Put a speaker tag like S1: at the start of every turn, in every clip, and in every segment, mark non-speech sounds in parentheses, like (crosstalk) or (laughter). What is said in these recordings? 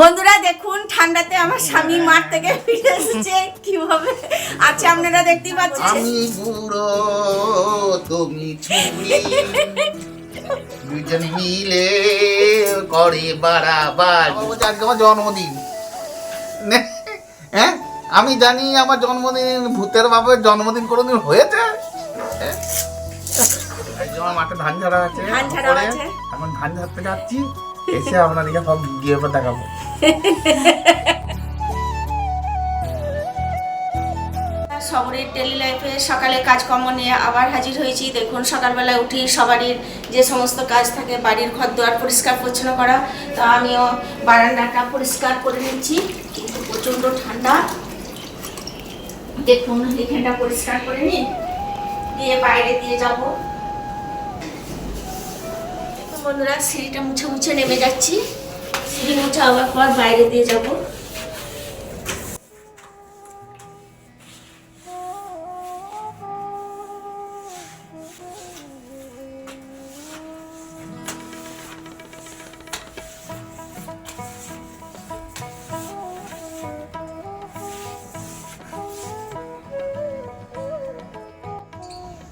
S1: বন্ধুরা দেখুন ঠান্ডাতে আমার স্বামী মাঠ থেকে ফিরে এসেছে। কীভাবে আচ্ছা আপনারা দেখতেই পাচ্ছেন।
S2: আমি বুড়ো তুমি ছুরি দুজন মিলে করে বাড়াবার আজকে আমার জন্মদিন। হ্যাঁ আমি জানি আমার জন্মদিন ভূতের বাপের জন্মদিন কোনোদিন হয়েছে। হ্যাঁ? এই আমার মাঠে ধান ঝাড়া আছে।
S1: ধান ঝাড়া
S2: উপরে।
S1: আছে।
S2: এখন ধান ঝাড়তে যাচ্ছি। এসে আপনাদেরকে সব গিয়ে দেখাবো।
S1: শহরের ডেলি লাইফে সকালে কাজকর্ম নিয়ে আবার হাজির হয়েছি। দেখুন, সকালবেলা উঠি সবারই যে সমস্ত কাজ থাকে, বাড়ির ঘর দুয়ার পরিষ্কার পরিচ্ছন্ন করা। তো আমিও বারান্দাটা পরিষ্কার করে নিচ্ছি, কিন্তু প্রচণ্ড ঠান্ডা। দেখুন, এখানটা পরিষ্কার করে নিই, দিয়ে বাইরে দিয়ে যাব। বন্ধুরা, সিঁড়িটা মুছে মুছে নেমে যাচ্ছি। সিঁড়ি মুছে আবার পর বাইরে দিয়ে যাব।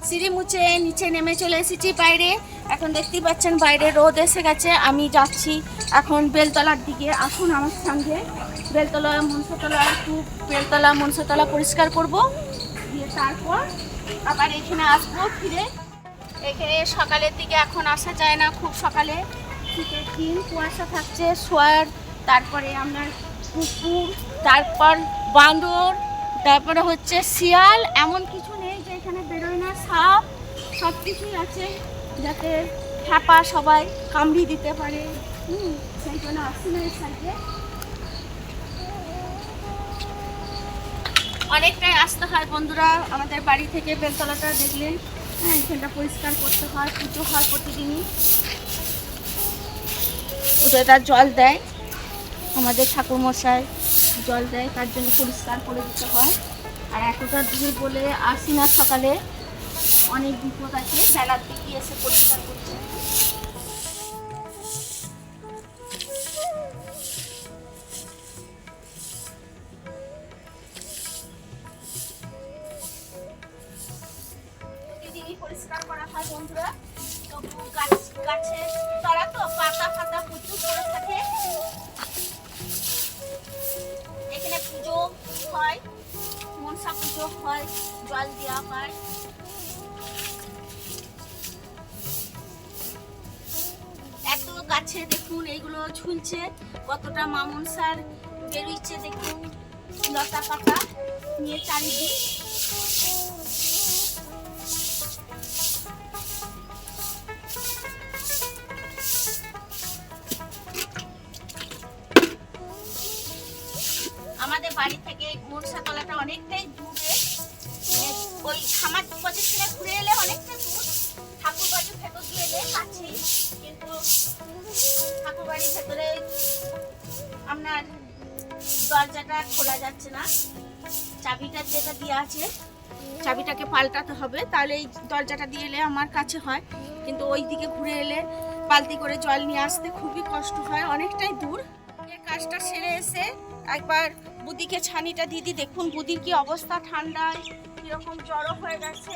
S1: সিঁড়ি মুছে নিচে নেমে চলে এসেছি বাইরে। এখন দেখতেই পাচ্ছেন বাইরে রোদ এসে গেছে। আমি যাচ্ছি এখন বেলতলার দিকে। আসুন আমার সঙ্গে। বেলতলা, মনসাতলা একটু বেলতলা, মনসাতলা পরিষ্কার করব। দিয়ে তারপর আবার এখানে আসব ফিরে। এখানে সকালের দিকে এখন আসা যায় না খুব সকালে। শীতের দিন, কুয়াশা থাকছে, শোয়ার। তারপরে আপনার কুকুর তারপর বান্দর, তারপরে হচ্ছে শিয়াল। এমন কিছু নেই যে এখানে বেরোয় না। সাপ সব কিছুই আছে। যাতে খ্যাপা সবাই কামড়ি দিতে পারে। হুম, সেই জন্য আসি না সাইডে অনেকটাই আসতে হয় বন্ধুরা, আমাদের বাড়ি থেকে বেলতলাটা দেখলেন হ্যাঁ এখানটা পরিষ্কার করতে হয়, পুজো হয় প্রতিদিনই। ওদের জল দেয়। আমাদের ঠাকুরমশাই জল দেয়, তার জন্য পরিষ্কার করে দিতে হয়। আর এতটা দূর বলে আসি না সকালে। অনেক বিপদ আছে বেলার দিকে এসে পরিষ্কার করতে। পরিষ্কার করা হয় বন্ধুরা। তবু গাছ গাছের তলা তো পাতা ফাতা প্রচুর পড়ে থাকে। এখানে পুজো হয়, মনসা পুজো হয়, জল দেওয়া হয়। গাছে দেখুন, এইগুলো ঝুলছে, কতটা মামনসার বেরোচ্ছে, দেখুন, লতা পাতা নিয়ে চারিদিক। আমাদের বাড়ি থেকে মনসা তলাটা অনেকটাই দূরে। ওই খামার থেকে ঘুরে এলে অনেকটা দূর। কিন্তু আপনার দরজাটা খোলা যাচ্ছে না। চাবিটা যেটা দিয়ে আছে, চাবিটাকে পাল্টাতে হবে। তাহলে এই দরজাটা দিয়ে এলে আমার কাছে হয়। কিন্তু ওই দিকে ঘুরে এলে বালতি করে জল নিয়ে আসতে খুবই কষ্ট হয়, অনেকটাই দূর। এর কাজটা সেরে এসে একবার বুদিকে ছানিটা দিদি দেখুন, বুদির কি অবস্থা ঠান্ডায়, কীরকম জড়ো হয়ে গেছে।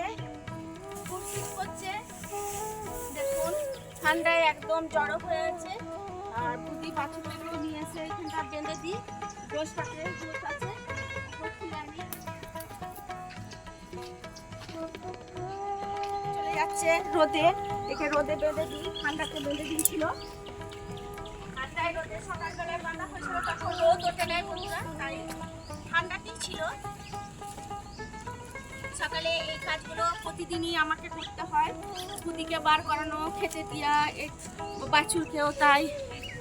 S1: খুব করছে। দেখুন, ঠান্ডায় একদম জড়ো হয়ে আছে। আর বুদি বাথরুমে নিয়ে এসে এখানটা বেঁধে দিই। গোস আছে। গোস খুলে চলে যাচ্ছে রোদে। একে রোদে বেঁধে দিই, ঠান্ডাতে বেঁধে দিয়েছিল। ঠান্ডায় রোদে সকালবেলায় বাঁধা হয়েছিল, তখন রোদ ওঠে নাই বন্ধুরা, তাই ঠান্ডাতেই ছিল। সকালে এই কাজগুলো প্রতিদিনই আমাকে করতে হয়। পুতিকে বার করানো, খেতে দেওয়া বাছুরকেও তাই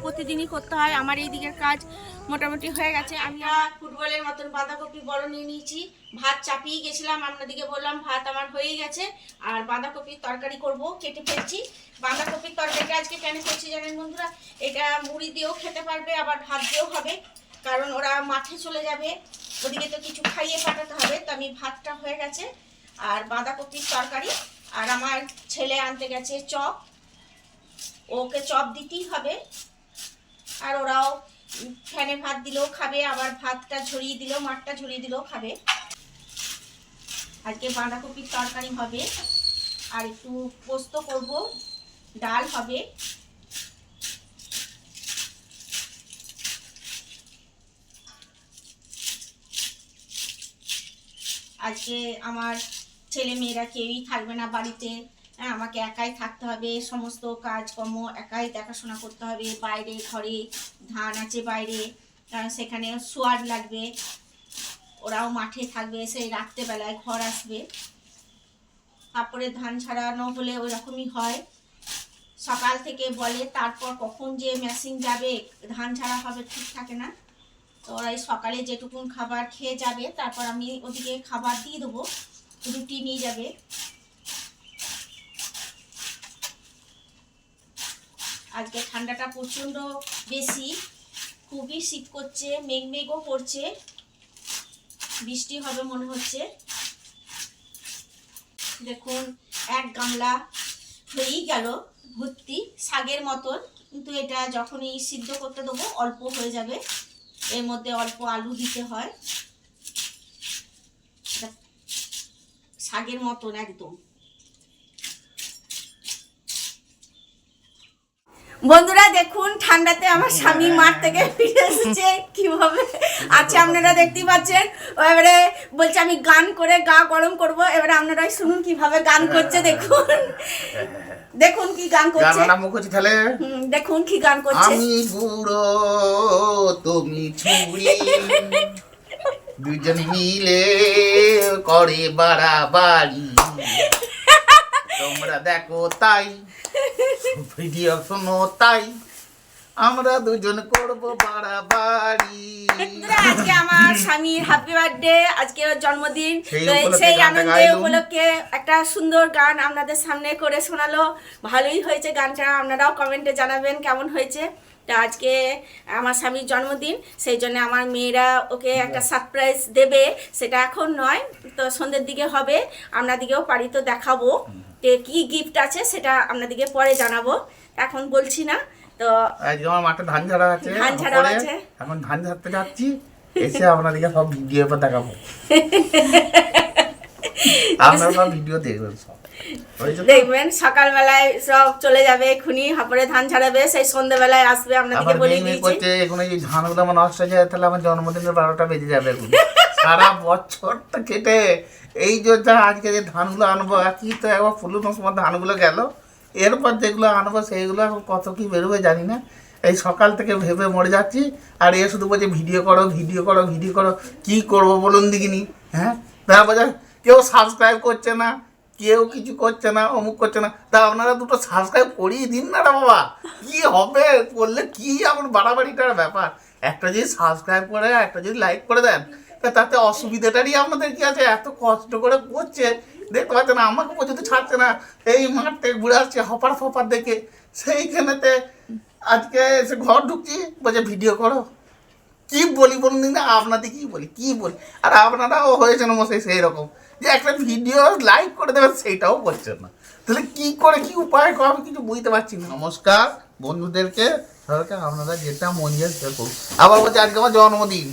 S1: প্রতিদিনই করতে হয়। আমার এই দিকের কাজ মোটামুটি হয়ে গেছে। আমি ফুটবলের মতন বাঁধাকপি বড় নিয়ে নিয়েছি। ভাত চাপিয়ে গেছিলাম আপনাদেরকে বললাম ভাত আমার হয়ে গেছে। আর বাঁধাকপির তরকারি করব, কেটে ফেলছি। বাঁধাকপির তরকারিটা আজকে কেন করছি জানেন বন্ধুরা? এটা মুড়ি দিয়েও খেতে পারবে, আবার ভাত দিয়েও হবে। কারণ ওরা মাঠে চলে যাবে। ওদিকে তো কিছু খাইয়ে পাঠাতে হবে। তো আমি ভাতটা হয়ে গেছে আর বাঁধাকপির তরকারি। আর আমার ছেলে আনতে গেছে চপ। ওকে চপ দিতেই হবে। আর ওরাও ফ্যানে ভাত দিলেও খাবে, আবার ভাতটা ঝরিয়ে দিলেও, মাঠটা ঝরিয়ে দিলেও খাবে। আজকে বাঁধাকপির তরকারি হবে। আর একটু পোস্ত করব। ডাল হবে। আজকে আমার ছেলে মেয়েরা কেউই থাকবে না বাড়িতে। হ্যাঁ আমাকে একাই থাকতে হবে, সমস্ত কাজকর্ম একাই দেখাশোনা করতে হবে, বাইরে ঘরে ধান আছে বাইরে সেখানে সোয়ার লাগবে। ওরাও মাঠে থাকবে, সেই রাত্রেবেলায় ঘর আসবে। তারপরে ধান ছাড়ানো হলে ওই রকমই হয়। সকাল থেকে বলে, তারপর কখন যে মেশিন যাবে, ধান ছাড়া হবে, ঠিক থাকে না। তো ওরা সকালে যেটুকুন খাবার খেয়ে যাবে, তারপর আমি ওদিকে খাবার দিয়ে দেবো, রুটি নিয়ে যাবে। আজকে ঠান্ডাটা প্রচণ্ড বেশি, খুবই শীত করছে, মেঘ মেঘও করছে, বৃষ্টি হবে মনে হচ্ছে। দেখুন, এক গামলা হয়েই গেল ভর্তি শাকের মতন, কিন্তু এটা যখনই সিদ্ধ করতে দেবো, অল্প হয়ে যাবে। এর মধ্যে অল্প আলু দিতে হয়। শাকের মতন একদম। বন্ধুরা দেখুন ঠান্ডাতে আমার স্বামী মাঠ থেকে ফিরে এসেছে। কীভাবে? আছে আপনারা দেখতেই পাচ্ছেন এবারে বলছে আমি গান করে গা গরম করব। এবারে আপনারাই শুনুন কীভাবে গান করছে দেখুন। দেখুন কি গান করছে।
S2: গান করছি তাহলে?
S1: দেখুন কি গান করছে।
S2: আমি বুড়ো তুমি ছুরি। দুজন মিলে করে বাড়াবাড়ি। তোমরা দেখো তাই। ভিডিও শোনো তাই। আমরা দুজন করব বাড়াবাড়ি।
S1: আজকে আমার স্বামীর হ্যাপি বার্থডে আজকে ওর জন্মদিন।
S2: সেই
S1: তো
S2: উপলক্ষে
S1: সেই আনন্দে উপলক্ষে একটা সুন্দর গান আপনাদের সামনে করে শোনালো। ভালোই হয়েছে গানটা আপনারাও কমেন্টে জানাবেন কেমন হয়েছে। তা আজকে আমার স্বামীর জন্মদিন সেই জন্য আমার মেয়েরা ওকে একটা সারপ্রাইজ দেবে সেটা এখন নয় তো সন্ধ্যের দিকে হবে আপনাদিকেও পারি তো দেখাবো যে কি গিফট আছে সেটা আপনাদিকে পরে জানাব এখন বলছি না তো
S2: আজকে আমার মাঠে ধান ঝাড়া আছে
S1: ধান ঝাড়া আছে।
S2: এখন ধান ঝাড়তে যাচ্ছি এসে আপনাদেরকে সব ভিডিও দেখাবো (laughs) আপনারা সব ভিডিও দেখবেন সব?
S1: দেখবেন সকালবেলায় সব চলে যাবে এক্ষুনি হাপড়ে ধান ছাড়াবে সেই সন্ধ্যেবেলায় আসবে আপনাদেরকে বলে দিয়েছি।
S2: এখন এই ধানগুলো আমার নষ্ট হয়ে যায় তাহলে আমার জন্মদিনের বারোটা বেজে যাবে এখন। সারা বছরটা কেটে এই যে আজকে যে ধানগুলো আনব একই তো একবার ফুলুনোর সময় ধানগুলো গেল। এরপর যেগুলো আনব সেইগুলো এখন কত কি বেরোবে জানি না। এই সকাল থেকে ভেবে মরে যাচ্ছি আর এ শুধু বলছে ভিডিও করো ভিডিও করো ভিডিও করো কি করব বলুন দেখিনি? হ্যাঁ? দেখা কেউ সাবস্ক্রাইব করছে না। কেউ কিছু করছে না, অমুক করছে না। তা আপনারা দুটো সাবস্ক্রাইব করিয়ে দিন না রে বাবা। কি হবে? করলে কি আমার বাড়াবাড়িটার ব্যাপার? একটা যদি সাবস্ক্রাইব করে, একটা যদি লাইক করে দেন, তা তাতে অসুবিধাটারই আপনাদের কি আছে? এত কষ্ট করে করছে। দেখতে পাচ্ছে না আমাকে পর্যন্ত ছাড়ছে না। এই মাঠ থেকে ঘুরে আসছে, হপার ফপার দেখে। সেইখানেতে আজকে এসে ঘর ঢুকছি। বলছে, ভিডিও করো। কি বলি বলুন দিন আপনাদের কি বলি কি বলি? আর আপনারাও হয়েছেন মশাই সেই রকম যে একটা ভিডিও লাইক করে দেবেন, সেইটাও করছেন না। তাহলে কি করে, কি উপায় করে আমি কিছু বুঝতে পারছি না। নমস্কার, বন্ধুদেরকে, সবাইকে আপনারা যেটা মন যায় করুন আবার বলছে, আজকে আমার জন্মদিন।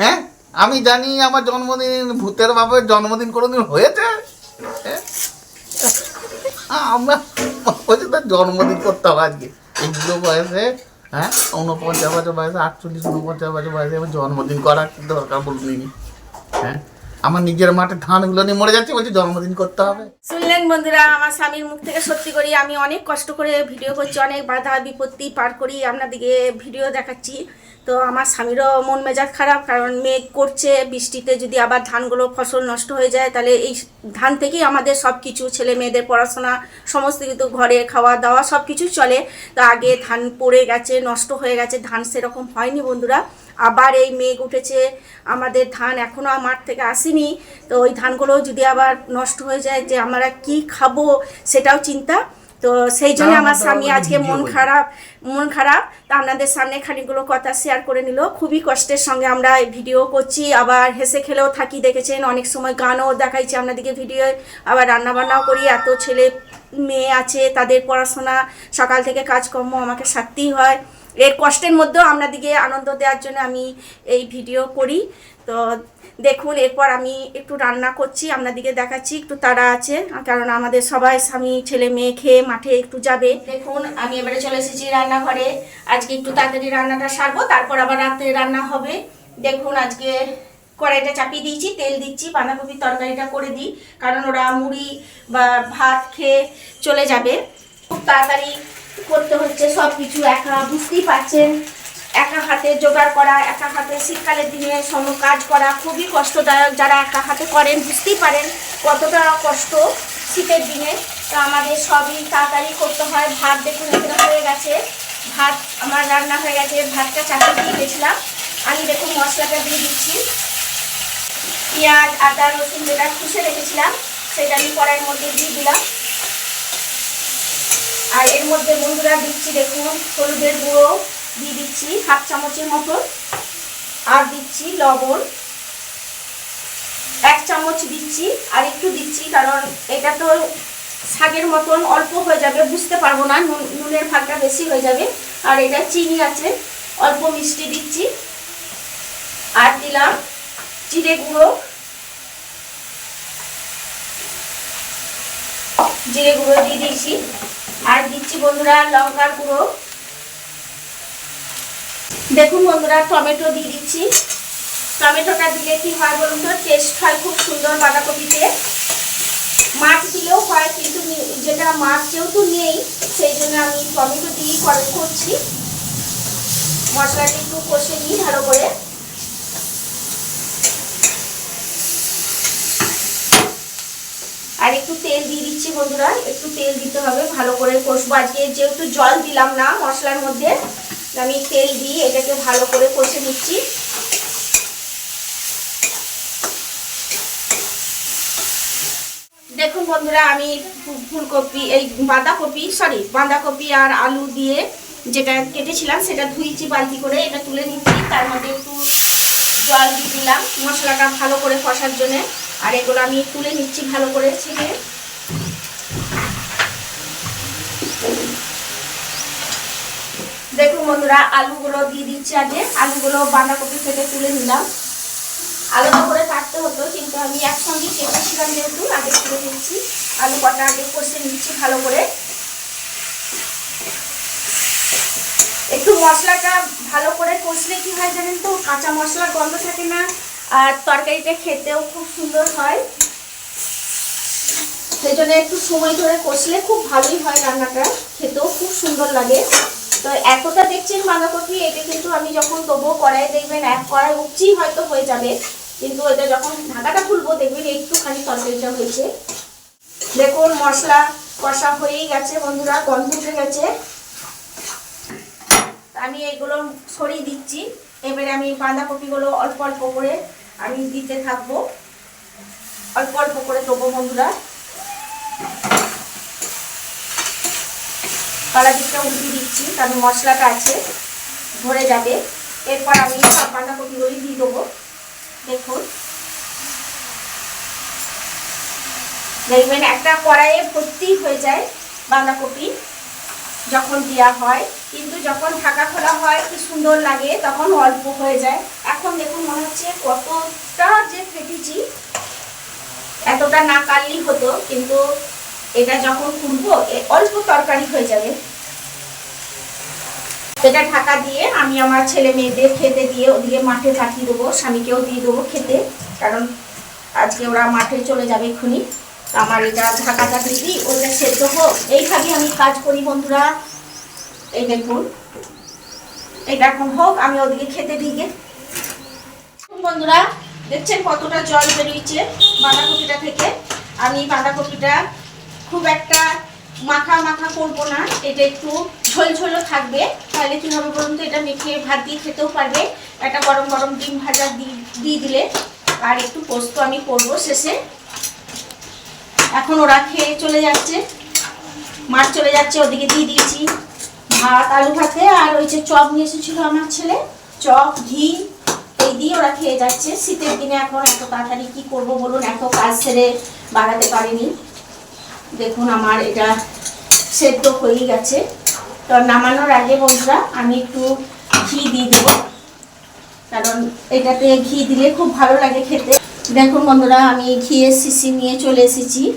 S2: হ্যাঁ? আমি জানি আমার জন্মদিন, ভূতের বাবার জন্মদিন কোনোদিন হয়েছে। হ্যাঁ? আমরা বলছি, তার জন্মদিন করতে হবে আজকে। বুড়ো বয়সে হ্যাঁ? উনপঞ্চাশ বছর বয়সে, আটচল্লিশ উনপঞ্চাশ বছর বয়সে আমার জন্মদিন করার কি দরকার বলুন? হ্যাঁ? আমার নিজের মাঠে ধানগুলো নিয়ে মরে যাচ্ছে, বলছি জন্মদিন করতে হবে।
S1: শুনলেন বন্ধুরা, আমার স্বামীর মুখ থেকে সত্যি করি, আমি অনেক কষ্ট করে ভিডিও করছি, অনেক বাধা, বিপত্তি পার করি, আপনাদেরকে ভিডিও দেখাচ্ছি। তো আমার স্বামীরও মন মেজাজ খারাপ, কারণ মেঘ করছে, বৃষ্টিতে যদি আবার ধানগুলো ফসল নষ্ট হয়ে যায়, তাহলে এই ধান থেকেই আমাদের সব কিছু ছেলে মেয়েদের পড়াশোনা, সমস্ত কিছু, ঘরে খাওয়া দাওয়া সব কিছু চলে। তো আগে ধান পড়ে গেছে, নষ্ট হয়ে গেছে, ধান সেরকম হয়নি বন্ধুরা। আবার এই মেঘ উঠেছে, আমাদের ধান এখনও মাঠ থেকে আসেনি। তো ওই ধানগুলো যদি আবার নষ্ট হয়ে যায়, যে আমরা কি খাব, সেটাও চিন্তা। তো সেই জন্য আমার স্বামী আজকে মন খারাপ মন খারাপ তা আপনাদের সামনে খানিকগুলো কথা শেয়ার করে নিল। খুবই কষ্টের সঙ্গে আমরা ভিডিও করছি আবার হেসে খেলেও থাকি দেখেছেন অনেক সময় গানও দেখাইছি আপনাদেরকে ভিডিও আবার রান্নাবান্নাও করি এত ছেলে মেয়ে আছে তাদের পড়াশোনা সকাল থেকে কাজকর্ম আমাকে সারতেই হয়। এর কষ্টের মধ্যেও আপনাদিকে আনন্দ দেওয়ার জন্য আমি এই ভিডিও করি। তো দেখুন, এরপর আমি একটু রান্না করছি আপনাদিকে দেখাচ্ছি, একটু তাড়া আছে, কারণ আমাদের সবাই স্বামী, ছেলে, মেয়ে খেয়ে মাঠে একটু যাবে। দেখুন, আমি এবারে চলে এসেছি রান্নাঘরে। আজকে একটু তাড়াতাড়ি রান্নাটা সারবো, তারপর আবার রাত্রে রান্না হবে। দেখুন, আজকে কড়াইটা চাপিয়ে দিয়েছি, তেল দিচ্ছি বাঁধাকপির তরকারিটা করে দিই, কারণ ওরা মুড়ি বা ভাত খেয়ে চলে যাবে। খুব তাড়াতাড়ি করতে হচ্ছে সব কিছু একা বুঝতেই পারছেন। একা হাতে জোগাড় করা, একা হাতে শীতকালের দিনে সম কাজ করা খুবই কষ্টদায়ক। যারা একা হাতে করেন বুঝতেই পারেন কতটা কষ্ট শীতের দিনে। তো আমাদের সবই তাড়াতাড়ি করতে হয়। ভাত দেখুন, এখানে হয়ে গেছে। ভাত, আমার রান্না হয়ে গেছে। ভাতটা চাপিয়ে দিয়ে গেছিলাম আমি দেখুন মশলাটা দিয়ে দিচ্ছি। পেঁয়াজ, আদা, রসুন যেটা খুশে রেখেছিলাম, সেটা আমি কড়াইয়ের মধ্যে দিয়ে দিলাম। আর এর মধ্যে বন্ধুরা দিচ্ছি দেখুন হলুদের গুঁড়ো। দিয়ে দিচ্ছি হাফ চামচের মতো। আর দিচ্ছি লবণ। এক চামচ দিচ্ছি, আর একটু দিচ্ছি, কারণ এটা তো শাকের মতন অল্প হয়ে যাবে, বুঝতে পারব না, নুন, নুনের ভাগটা বেশি হয়ে যাবে। আর এটা চিনি আছে, অল্প মিষ্টি দিচ্ছি। আর দিলাম জিরে গুঁড়ো। জিরে গুঁড়ো দিয়ে দিয়েছি। আর দিচ্ছি বন্ধুরা লঙ্কার গুঁড়ো। দেখুন বন্ধুরা, টমেটো দিয়ে দিচ্ছি। টমেটোটা দিলে কি হয় বলুন তো? টেস্ট হয় খুব সুন্দর বাঁধাকপিতে। মাছ দিলেও হয়, কিন্তু যেটা মাছ যেহেতু নেই, সেই জন্য আমি টমেটো দিয়েই করে করছি। মশলাটা একটু কষে নিই ভালো করে। আর একটু তেল দিয়ে দিচ্ছি বন্ধুরা, একটু তেল দিতে হবে ভালো করে কষবো। আজকে যেহেতু জল দিলাম না মশলার মধ্যে আমি তেল দিয়ে এটাকে ভালো করে কষে নিচ্ছি। দেখুন বন্ধুরা, আমি ফুলকপি, এই বাঁধাকপি সরি বাঁধাকপি আর আলু দিয়ে যেটা কেটেছিলাম, সেটা ধুইছি বালতি করে এটা তুলে নিচ্ছি। তার মধ্যে একটু জল দিয়ে দিলাম মশলাটা ভালো করে কষার জন্য। আর এগুলো আমি তুলে নিচ্ছি ভালো করে ছেঁকে দেখুন বন্ধুরা, আলুগুলো দিয়ে দিচ্ছি আগে। আলুগুলো বাঁধাকপি থেকে তুলে নিলাম। আলাদা করে কাটতে হতো, কিন্তু আমি একসঙ্গে কেটেছিলাম যেহেতু, আগে তুলে নিচ্ছি। আলু কটা আগে কষে নিচ্ছি ভালো করে। একটু মশলাটা ভালো করে কষলে কি হয় জানেন তো? কাঁচা মশলার গন্ধ থাকে না, আর তরকারিটা খেতেও খুব সুন্দর হয়। সেই জন্য একটু সময় ধরে কষলে খুব ভালোই হয় রান্নাটা। খেতেও খুব সুন্দর লাগে। তো এতটা দেখছেন বাঁধাকপি, এটা কিন্তু আমি যখন দেবো কড়াই দেখবেন, এক কড়াই উচ্চই হয়তো হয়ে যাবে। কিন্তু এটা যখন ঢাকাটা খুলবো, দেখবেন একটুখানি তরকারিটা হয়েছে। দেখুন, মশলা কষা হয়েই গেছে বন্ধুরা, গন্ধ উঠে গেছে। আমি এইগুলো সরিয়ে দিচ্ছি। এবারে আমি বাঁধাকপিগুলো অল্প অল্প করে আমি দিতে থাকব। অল্প অল্প করে দেবো বন্ধুরা। দিকটা উল্টে দিচ্ছি, কারণ মশলাটা আছে, ধরে যাবে। এরপর আমি সব বাঁধাকপিগুলোই দিয়ে দেবো। দেখুন। দেখবেন একটা কড়াইয়ে ভর্তি হয়ে যায় বাঁধাকপি, যখন দেওয়া হয়। কিন্তু যখন ঢাকা খোলা হয়, কি সুন্দর লাগে, তখন অল্প হয়ে যায়। এখন দেখুন মনে হচ্ছে কতটা যে ফেটেছি। এতটা না কাটলেই হতো, কিন্তু এটা যখন খুলবো অল্প তরকারি হয়ে যাবে। এটা ঢাকা দিয়ে আমি আমার ছেলে মেয়েদের খেতে দিয়ে ওদিকে মাঠে পাঠিয়ে দেবো, স্বামীকেও দিয়ে দেবো খেতে। কারণ আজকে ওরা মাঠে চলে যাবে এক্ষুনি। আমার এটা ঢাকাটা দিই ওটা সেদ্ধ হোক। এইভাবে আমি কাজ করি বন্ধুরা। এই দেখুন। এটা এখন হোক, আমি ওদিকে খেতে দিকে বন্ধুরা, দেখছেন কতটা জল বেরিয়েছে বাঁধাকপিটা থেকে। আমি বাঁধাকপিটা খুব একটা মাখা মাখা করব না, এটা একটু ঝোল ঝোলও থাকবে। তাহলে কি হবে বলুন তো, এটা মেখে ভাত দিয়ে খেতেও পারবে। একটা গরম গরম ডিম ভাজা দিয়ে দিলে। আর একটু পোস্ত আমি করব শেষে। এখন ওরা খেয়ে চলে যাচ্ছে। মাছ চলে যাচ্ছে, ওদিকে দিয়ে দিয়েছি ভাত, আলু ভাতে। আর ওই যে চপ নিয়ে এসেছিল আমার ছেলে, চপ, ঘি, এই দিয়ে ওরা খেয়ে যাচ্ছে। শীতের দিনে এখন এত তাড়াতাড়ি কী করব বলুন, এত কাজ সেরে বাড়াতে পারিনি। দেখুন আমার এটা সেদ্ধ হয়ে গেছে। তো নামানোর আগে বন্ধুরা, আমি একটু ঘি দিয়ে দেবো। কারণ এটাতে ঘি দিলে খুব ভালো লাগে খেতে। দেখুন বন্ধুরা, আমি ঘিয়ের শিশি নিয়ে চলে এসেছি।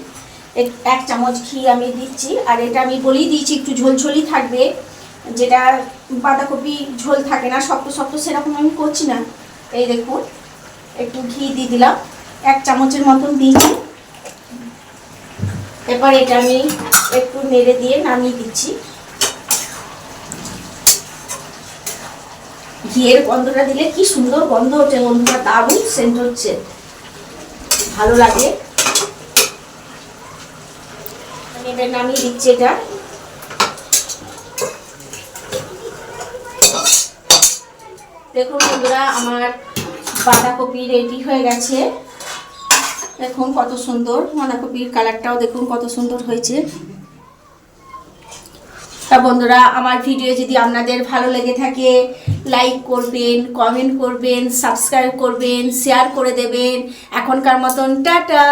S1: এক- চামচ ঘি আমি দিচ্ছি, আর এটা আমি বলেই দিয়েছি, একটু ঝোলঝোলই থাকবে। যেটা বাঁধাকপি ঝোল থাকে না, শক্ত শক্ত সেরকম আমি করছি না। এই দেখুন, একটু ঘি দিয়ে দিলাম। এক চামচের মতন দিয়েছি। এবার এটা আমি একটু নেড়ে দিয়ে নামিয়ে দিচ্ছি। ঘিয়ের গন্ধটা দিলে কি সুন্দর গন্ধ হচ্ছে বন্ধুরা, দারুণ সেন্ট হচ্ছে। ভালো লাগে। আমি এটা নামিয়ে দিচ্ছি এটা। দেখুন বন্ধুরা, আমার বাঁধাকপি রেডি হয়ে গেছে। দেখুন কত সুন্দর, বাঁধাকপির কালারটাও দেখুন কত সুন্দর হয়েছে। তা বন্ধুরা, আমার ভিডিও যদি আপনাদের ভালো লেগে থাকে লাইক করবেন কমেন্ট করবেন সাবস্ক্রাইব করবেন শেয়ার করে দেবেন। এখনকার মতন টাটা!